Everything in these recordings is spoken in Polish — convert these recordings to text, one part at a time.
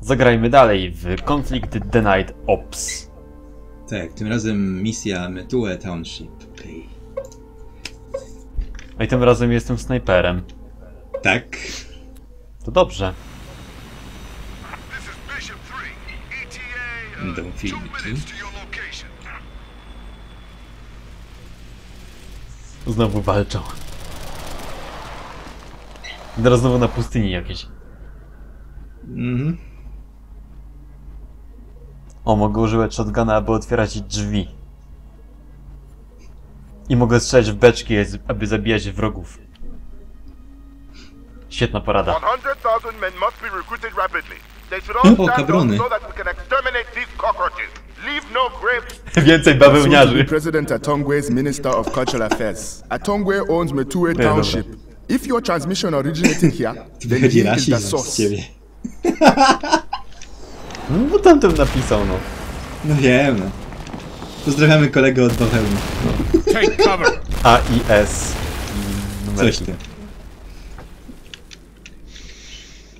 Zagrajmy dalej w Conflict Denied Ops. Tak, tym razem misja Metue Township. Ej. No i tym razem jestem snajperem. Tak. To dobrze. This is Bishop 3. ETA, Będą two filmiki. minutes to your location. Znowu walczą. Teraz znowu na pustyni jakieś. Mhm. O, mogę używać shotguna, aby otwierać drzwi. I mogę strzelać w beczki, aby zabijać wrogów. Świetna porada. 100,000 men must be recruited rapidly. They should O. Leave no. Więcej bawełniarzy. President Atongwe's Minister of Cultural Affairs. Atongwe owns Metue. Township. If your transmission originated here, then here is the source. No bo tamten napisał, no. No wiem, no. Pozdrawiamy kolegę od bawełny. A i S. i Coś tam.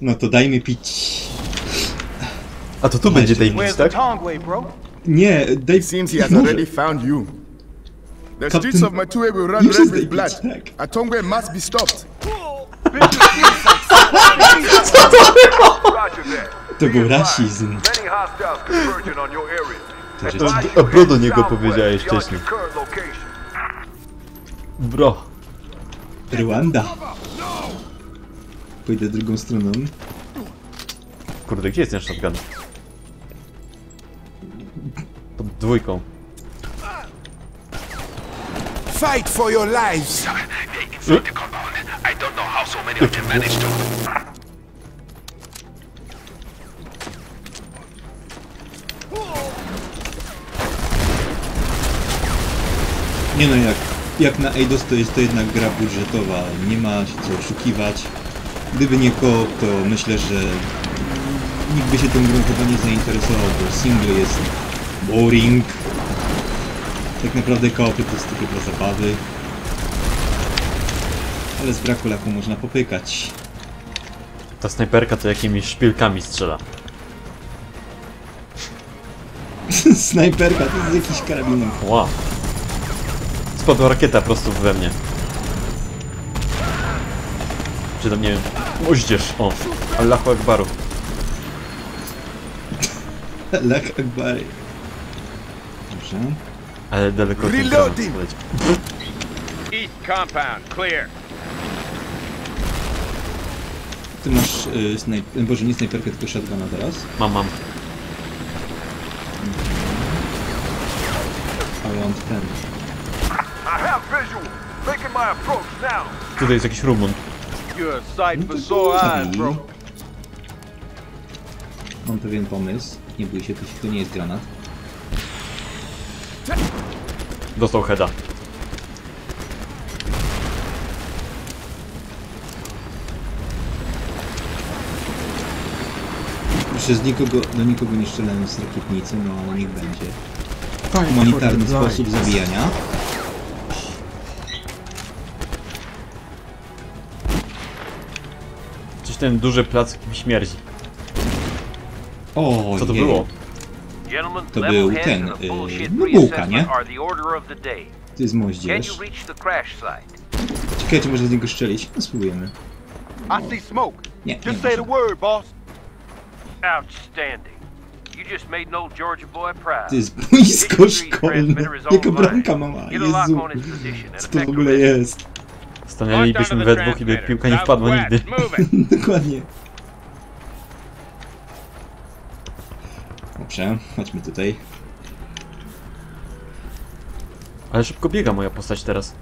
No to dajmy pić. A to tu będzie Where's David, tak? Tongway, bro? Nie, daj It seems he has already found you. The Captain- streets of Matue will run red with blood. Atongwe must be stopped. Roger that. To był rasizm. To a bro do niego powiedziałeś wcześniej. Bro. Rwanda. Pójdę drugą stroną. Kurde, gdzie jest ten shotgun? Pod dwójką. Fight for your lives. Inside the compound. I don't know how so many of them managed to. Nie no, jak, jak na Eidos to jest to jednak gra budżetowa, nie ma się co oszukiwać. Gdyby nie koop, to myślę, że nikt by się tą grą chyba nie zainteresował, bo single jest boring. Tak naprawdę koopy to jest tylko dla zabawy. Ale z braku laku można popykać. Ta snajperka to jakimiś szpilkami strzela. Snajperka to jest jakiś karabinem. Wow. Spadła rakieta prosto we mnie. Czy tam nie wiem. Moździerz, o. Allahu Akbaru. Lak Akbary. Dobrze. Ale daleko ten Reloading. East compound, clear. Ty masz y, snajp... Boże, nie snajperkę, tylko shotguna teraz. Mam, mam. Ale on ten. Tutaj jest jakiś Rumun. Bro. Mam pewien pomysł. Nie bój się, to, to nie jest granat. Dostał heada. Przez nikogo, do nikogo nie strzelałem z rakietnicy, no ale niech będzie. Humanitarny sposób zabijania. Coś ten duży plac śmierdzi. O, Co to jej. było? To był ten, y, bullshit no bułka, nie? To jest crash site? Ciekawe, czy można z niego strzelić. No spróbujemy. I see smoke. Nie, nie Just say the można. word, boss. Outstanding. You just made an old Georgia boy proud. To jest boisko szkolne. Jaka bramka mała. Jezu. Co to w ogóle jest? Stanęlibyśmy we dwóch i by piłka nie wpadła nigdy. Dokładnie. Dobrze, chodźmy tutaj. Ale szybko biega moja postać teraz.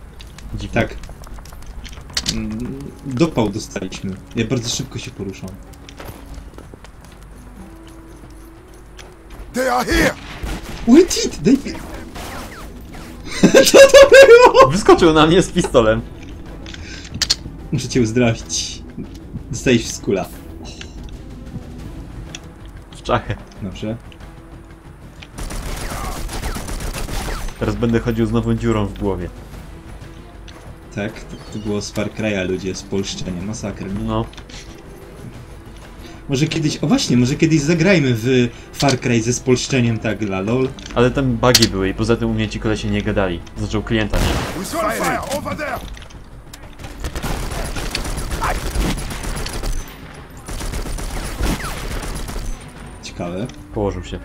Dziwnie. Tak. Mm, Dopał dostaliśmy. Ja bardzo szybko się poruszam. They are here. Wait it, mi... Co to było? Wyskoczył na mnie z pistolem. Muszę cię uzdrowić. Dostajesz w skula. W czachę. Dobrze. Teraz będę chodził z nową dziurą w głowie. Tak, to, to było z Far Cry'a ludzie, z polszczenia, masakra. No. Może kiedyś, o właśnie, może kiedyś zagrajmy w Far Cry ze spolszczeniem tak dla lol. Ale tam bugi były i poza tym u mnie ci kolesie nie gadali. Zaczął klienta, nie? Ciekawe. Położył się.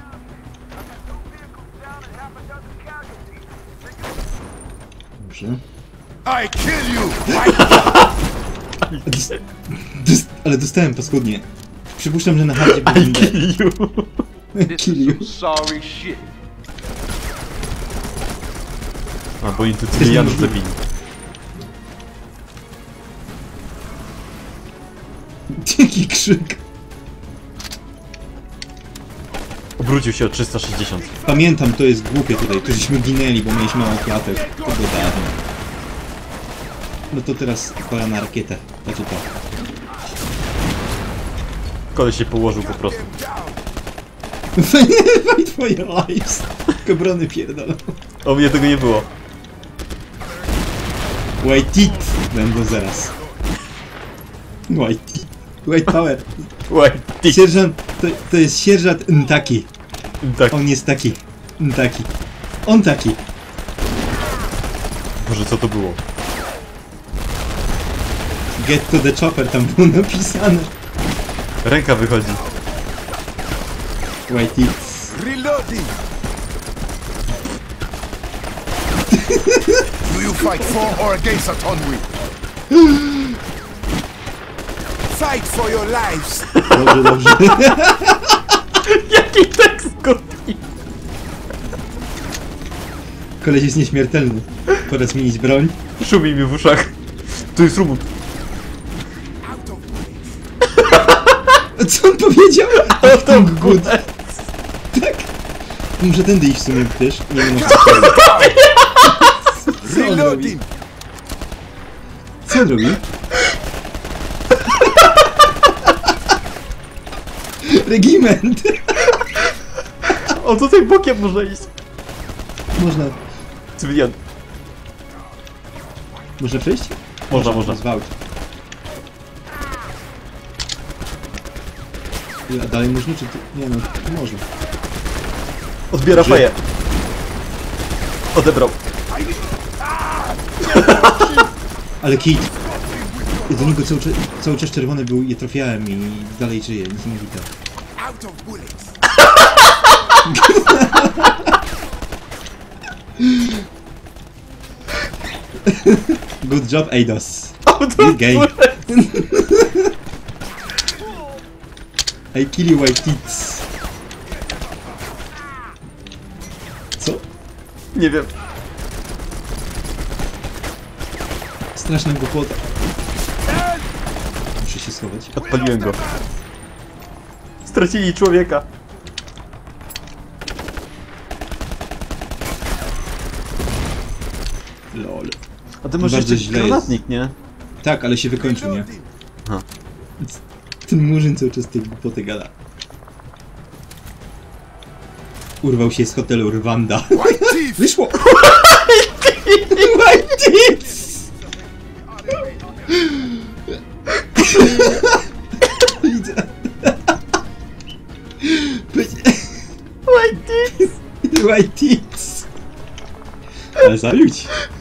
Dobrze. I kill you! Ale dostałem paskudnie. Przypuszczam, że na hardzie I kill you. Kill you. sorry shit. A, bo oni tu cywilianów zabili. Jaki krzyk. Obrócił się o 360. Pamiętam, to jest głupie tutaj. Tu żeśmy ginęli, bo mieliśmy mało klatek. To było dawno. No to teraz pora na rakietę. Znaczy to. Koleś się położył po prostu. Fight for your lives. Tylko brony pierdolą. O mnie tego nie było. White Teeth będą zaraz. White Teeth. White Power. White. Sierżant, to, to jest sierżant Ntaki. Tak, On jest taki. Ntaki. On taki. Boże, co to było? Get to the chopper, tam było napisane. Ręka wychodzi. White Teeth. Reloading! Do you fight for or against Atonwi? Fight for your lives! Dobrze, dobrze. Jaki tekst Koleś jest nieśmiertelny. Pora zmienić broń. Szumi mi w uszach. Tu jest rumun. Co on powiedział? A to good. Tak. Muszę tędy iść w sumie, wiesz? Nie wiem, co on robi? Co on robi? Regiment! O, tutaj bokiem można iść. Można... Cywilian. Można przejść? Można, można. Zwałć. A dalej można, czy ty... Nie no, można. Odbiera Że- faję. Odebrał. Ale kit! Ja do niego cały, czas- cały czas czerwony był, je trafiałem i dalej żyje, niesamowite. Out of bullets! Good job, Eidos. O, to You gay. I kill you, white tits. Co? Nie wiem. Straszna głupota. Muszę się schować. Odpaliłem go. Stracili człowieka. Lol. A ty masz Bardzo jeszcze źle granatnik, nie? Tak, ale się wykończył, nie? Aha. Ten murzyn cały czas tej głupoty gada. Urwał się z hotelu Rwanda. Wyszło! White tits! Widzę. White tits! White tits! Ale zalić. Kurna!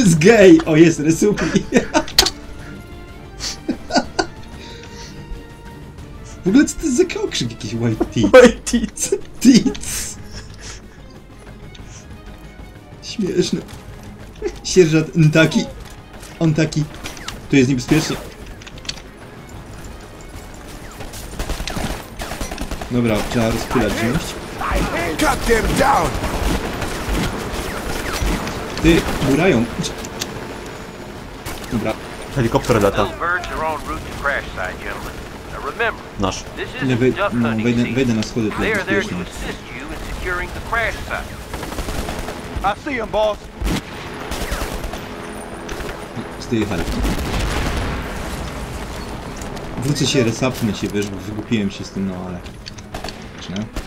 To jest gay! O, jest resupli. W ogóle co to jest za okrzyk jakiś white tits? White tits! Tits! Śmieszne. Sierżant Ntaki. On taki. Tu jest niebezpiecznie. Dobra, trzeba rozpylać wziąć. Ty, murają. Dobra, Helikopter lata. Nasz. wej duck no, wejdę, wejdę na schody, to jest are there to bezpiecznie. assist you in securing the crash site. I see him, boss. Zdejechali. Wrócę się, resapnę się, wiesz, bo wygłupiłem się z tym, no ale... Zacznę.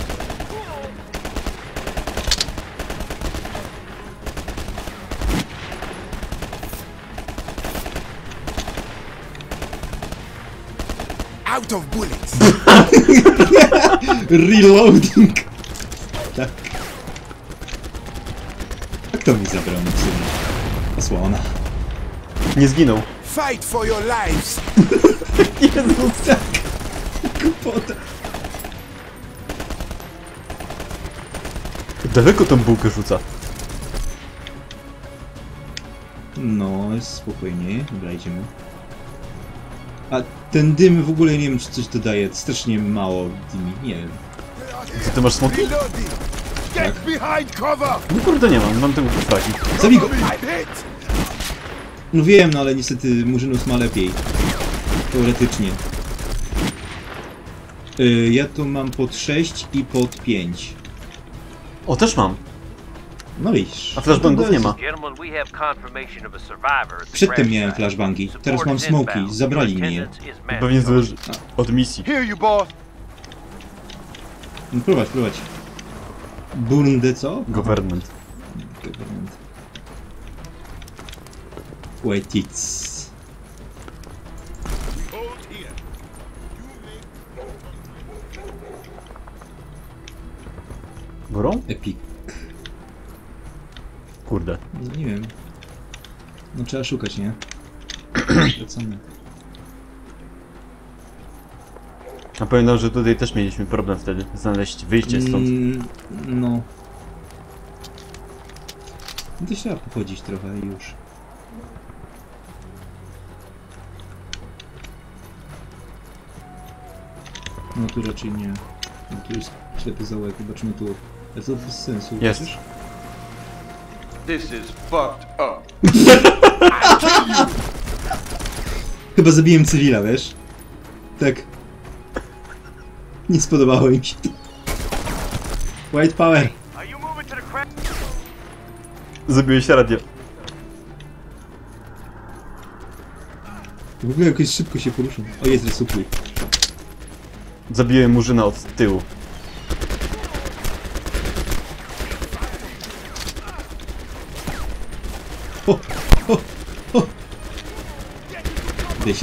Of bullets. Reloading! Tak. A kto mi zabrał sumie? Osłona. Nie zginął. Fight for your lives. Jezus, jak głupota. Daleko tą bułkę rzuca. No, jest spokojnie. Dobra, idziemy. A ten dym w ogóle nie wiem, czy coś dodaje. Strasznie mało dymi. Nie wiem. Co ty masz smoki? Cover. No kurde nie mam, mam tego flagi. Zabij go! No wiem, no ale niestety Murzynus ma lepiej. Teoretycznie. Y, ja tu mam pod 6 i pod 5. O, też mam. No widzisz. A flashbangów To nie ma. Przedtem crash miałem flashbangi, teraz mam smoki, zabrali mi je. Is Pewnie zależy od misji. No prowadź, prowadź. Burnde co? Government. Government. Wait, it's... Górą? Epic. Kurde. No nie wiem. No trzeba szukać, nie? Wracamy. A pamiętam, że tutaj też mieliśmy problem wtedy. Znaleźć wyjście stąd. Mm, no. No to trzeba pochodzić trochę już. No tu raczej nie. No tu jest ślepy zaułek, zobaczymy tu. Ale to bez sensu. Jest. wiesz? This is fucked up. Chyba zabiłem cywila, wiesz? Tak. Nie spodobało im się. White power. Zabiłeś radio. W ogóle jakoś szybko się poruszam. O, jest resupply. Zabiłem murzyna od tyłu.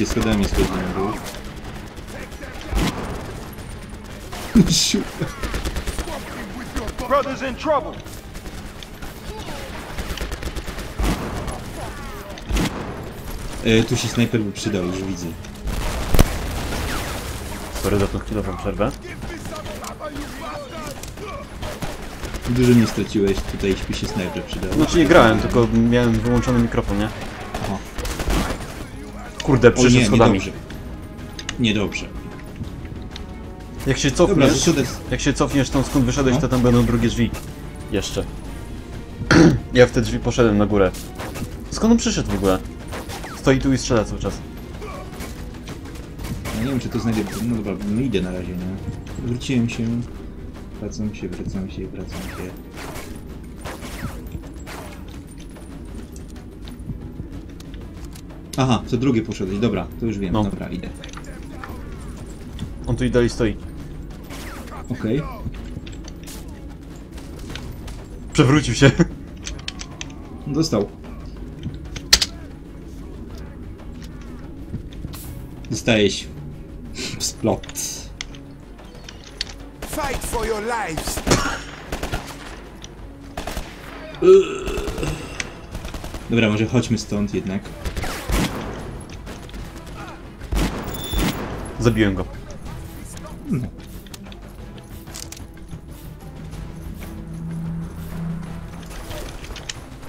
Się schodami schodzimy dół. Siu. Brother's in trouble. E, tu się snajper by przydał, już widzę. Sorry za tą chwilową przerwę. Dużo nie straciłeś, tutaj by się snajper przydał. Znaczy nie grałem, tylko miałem wyłączony mikrofon, nie? Kurde, przyszedł nie, schodami. niedobrze. Niedobrze. Jak się Dobra, cofniesz, zaszudę... jak się cofniesz tam skąd wyszedłeś, No. to tam będą drugie drzwi. Jeszcze. ja w te drzwi poszedłem na górę. Skąd on przyszedł w ogóle? Stoi tu i strzela cały czas. Ja nie wiem, czy to znajdę... No dobra, no idę na razie, nie? Wróciłem się... Wracam się, wracam się, wracam się. Aha, co drugie poszedłeś, dobra, to już wiem, No. dobra, idę. On tu i dalej stoi. Okej. Przewrócił się. Dostał. Dostałeś. Splot. Fight for your lives. Dobra, może chodźmy stąd jednak. Zabiłem go.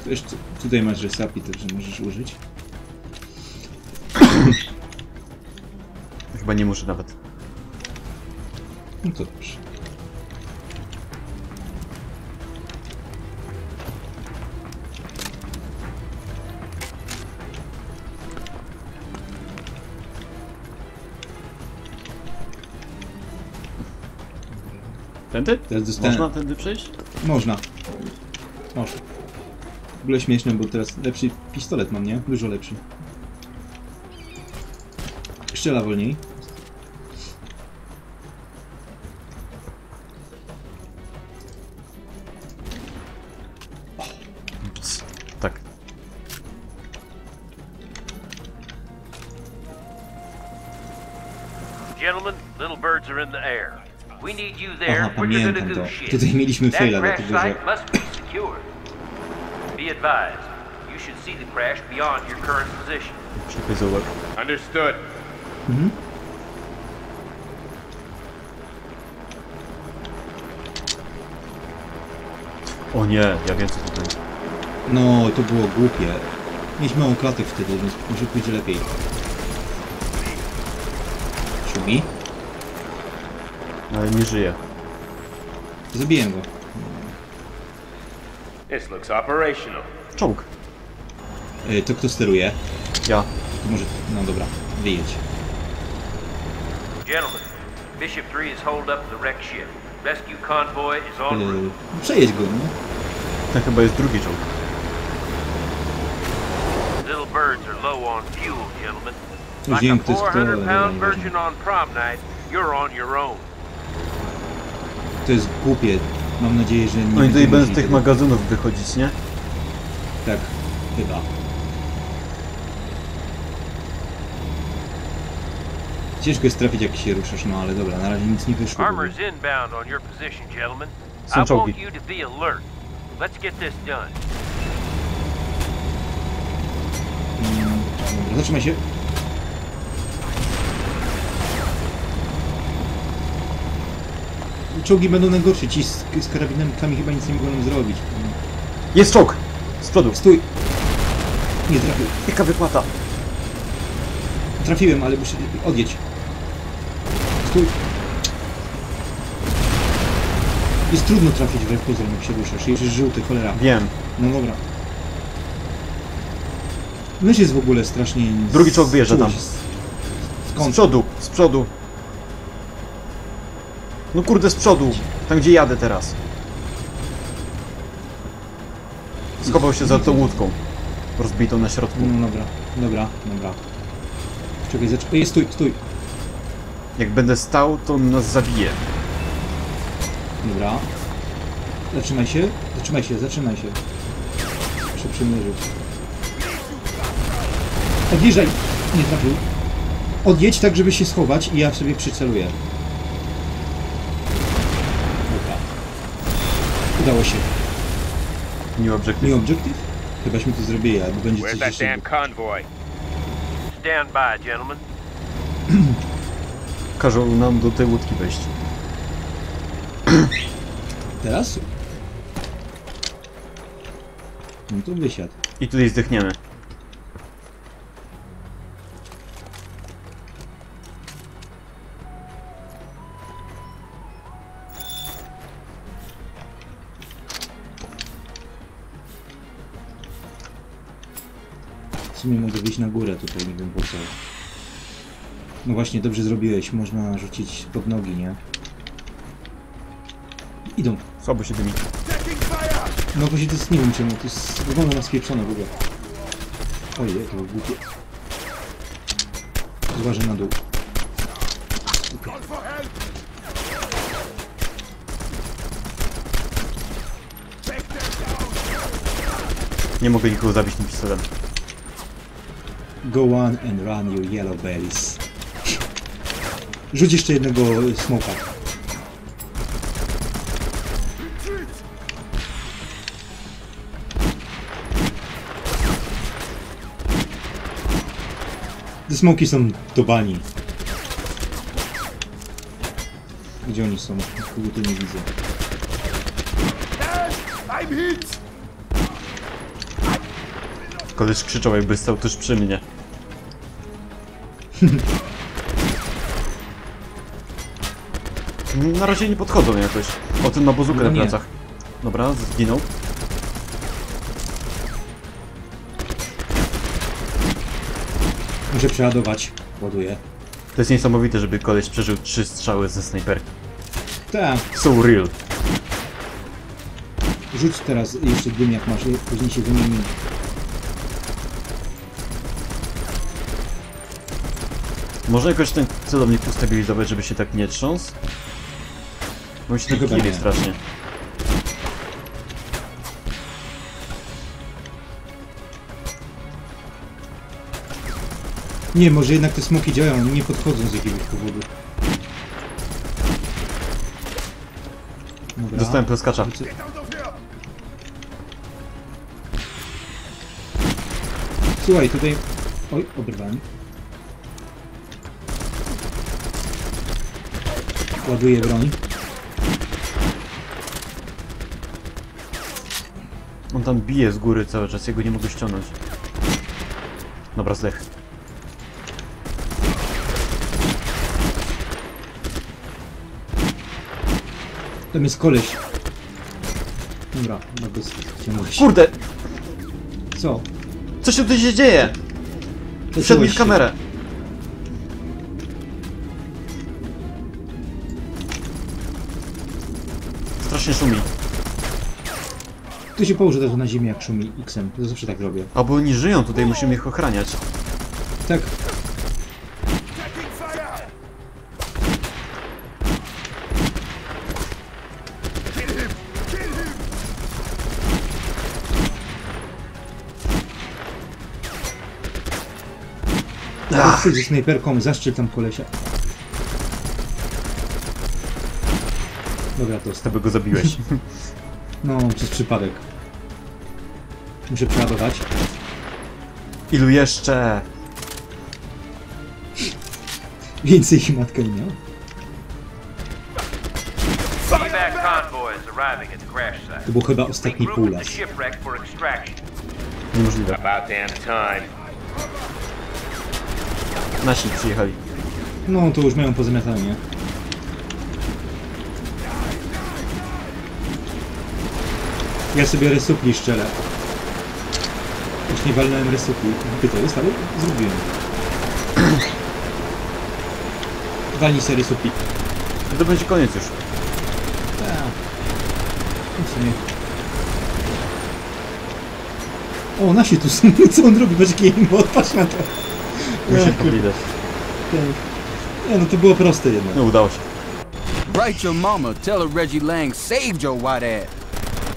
Wiesz, tu- tutaj masz resapi, także możesz użyć. Chyba nie muszę nawet. No to dobrze. Tędy? Teraz dostanę... Można tędy przejść? Można. Można. W ogóle śmieszne, bo teraz lepszy pistolet mam, nie? Dużo lepszy. Strzela wolniej. Aha, quicker than a pamiętam to. goose shit. Tutaj mieliśmy That faila, crash dlatego że... site must be secured. Be advised, you should see the crash beyond your current position. Czekaj, zobacz. Understood. O nie, ja wiem co to będzie. No, to było głupie. Mieliśmy małą klatę wtedy, więc może pójdzie lepiej. Szubi? Ale nie żyje. Zabiłem go. This looks operational. Czołg. Y, to kto steruje? Ja. To może... No dobra, wyjedź. Gentlemen, Bishop 3 has holed up the wrecked ship. Rescue convoy is en route. Y, przejedź go, no. To chyba jest drugi czołg. Little birds are low on fuel, gentlemen. Like a kto jest ale 400 dobra, pound nieważne. virgin on prom night, you're on your own. To jest głupie. Mam nadzieję, że nie No i tutaj będą z tych tego- magazynów wychodzić, nie? Tak, chyba. Ciężko jest trafić jak się ruszasz, no ale dobra, na razie nic nie wyszło. Armor is inbound on your position, gentlemen. Są I want you to be alert. Let's get this done. Mm, zatrzymaj się. Czołgi będą najgorsze, ci z, z karabinkami chyba nic nie mogą nam zrobić. Jest czołg! Z przodu. Stój! Nie trafił. Jaka wypłata? Trafiłem, ale muszę... Odjedź. Stój. Jest trudno trafić w pozor, jak się ruszasz. Jeszcze jest żółty, cholera. Wiem. No dobra. Mysz jest w ogóle strasznie... Drugi czołg wyjeżdża tam. Z Z przodu, z przodu. No kurde, z przodu. Tam gdzie jadę teraz. Schował się za tą łódką. Rozbitą na środku. No dobra, dobra, dobra. Czekaj, zaczekaj. Ej, stój, stój. Jak będę stał, to on nas zabije. Dobra. Zatrzymaj się, zatrzymaj się, zatrzymaj się. Muszę przymierzyć. Odjeżdżaj! Nie trafił. Odjedź tak, żeby się schować i ja sobie przyceluję. Dobra. Udało się. New objective. Nie obiektyw? Chybaśmy to zrobili, albo będzie Where's coś that jeszcze. damn convoy? Stand by, gentlemen. Każą nam do tej łódki wejść. Teraz? No to wysiadł. I tutaj zdechniemy. Sumie mogę wyjść na górę tutaj, nie wiem po co. No właśnie, dobrze zrobiłeś, można rzucić pod nogi, nie? Idą. Słabo się dymi. No właśnie to jest, nie wiem czemu, to jest, wygląda na spieprzone w ogóle. Ojej, to było głupie. Zważę na dół. Nie mogę nikogo zabić tym pistoletem. Go on and run you yellow bellies. Rzuć jeszcze jednego smoka. Te smoki są do bani. Gdzie oni są? Kogo tu nie widzę. I'm hit! Koleś krzyczał jakby stał tuż przy mnie. Na razie nie podchodzą jakoś. O tym ma bazukę No na plecach. Dobra, zginął. Muszę przeładować. Ładuję. To jest niesamowite, żeby koleś przeżył trzy strzały ze snajperki. Tak. So real. Rzuć teraz jeszcze dym jak masz, później się wymieni. Może jakoś ten celownik ustabilizować, żeby się tak nie trząsł? Bo mi się tego kili strasznie. Nie, może jednak te smoki działają, nie podchodzą z jakiegoś powodu. Dobra. Dostałem plaskacza. Słuchaj, tutaj... Oj, obrywałem. Ładuję broń. On tam bije z góry cały czas, ja go nie mogę ściągnąć. Dobra, zdech. Tam jest koleś. Dobra, no bez ściągnąłeś. Kurde! Co? Co się tutaj się dzieje? Wszedł mi Zaciąłeś w się. kamerę. Strasznie szumi. Tu się położę też na ziemię jak szumi X-em. To zawsze tak robię. A bo oni żyją tutaj, musimy ich ochraniać. Tak. Ach, ze snajperką zaszczyt tam kolesia. Dobra, to stop. by go zabiłeś. No, przez przypadek. Muszę przeładować. Ilu jeszcze? Więcej ich matka nie. To był chyba ostatni półlas. Niemożliwe. Nasi przyjechali. No, to już mają pozamiatanie. Ja sobie resupli szczelę. Już nie walnąłem resupli. Ty to jest, ale zrobiłem. Walnij sobie resupli. To będzie koniec już. W sumie. O, nasi tu są. Co on robi? Patrz game mode, patrz na to. Musi Ja, widać. Nie, no to było proste jednak. No udało się. Write your mama. Tell her Reggie Lang saved your white ass.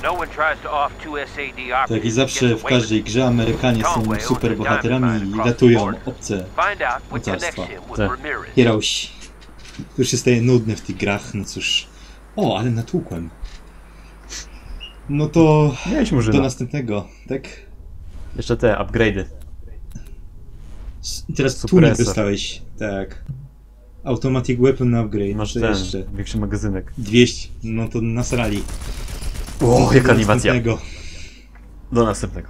No one tries to off two SAD operatives. Tak i and zawsze w każdej grze Amerykanie są super bohaterami i ratują obce mocarstwa. Tak. To już się staje nudne w tych grach, no cóż. O, ale natłukłem. No to Miałeś do murzyna. następnego, tak? Jeszcze te upgrade'y. Teraz tunik dostałeś, tak. Automatic Weapon Upgrade. Masz to ten, jeszcze. większy magazynek. 200, no to nasrali. O, jaka animacja. Do następnego.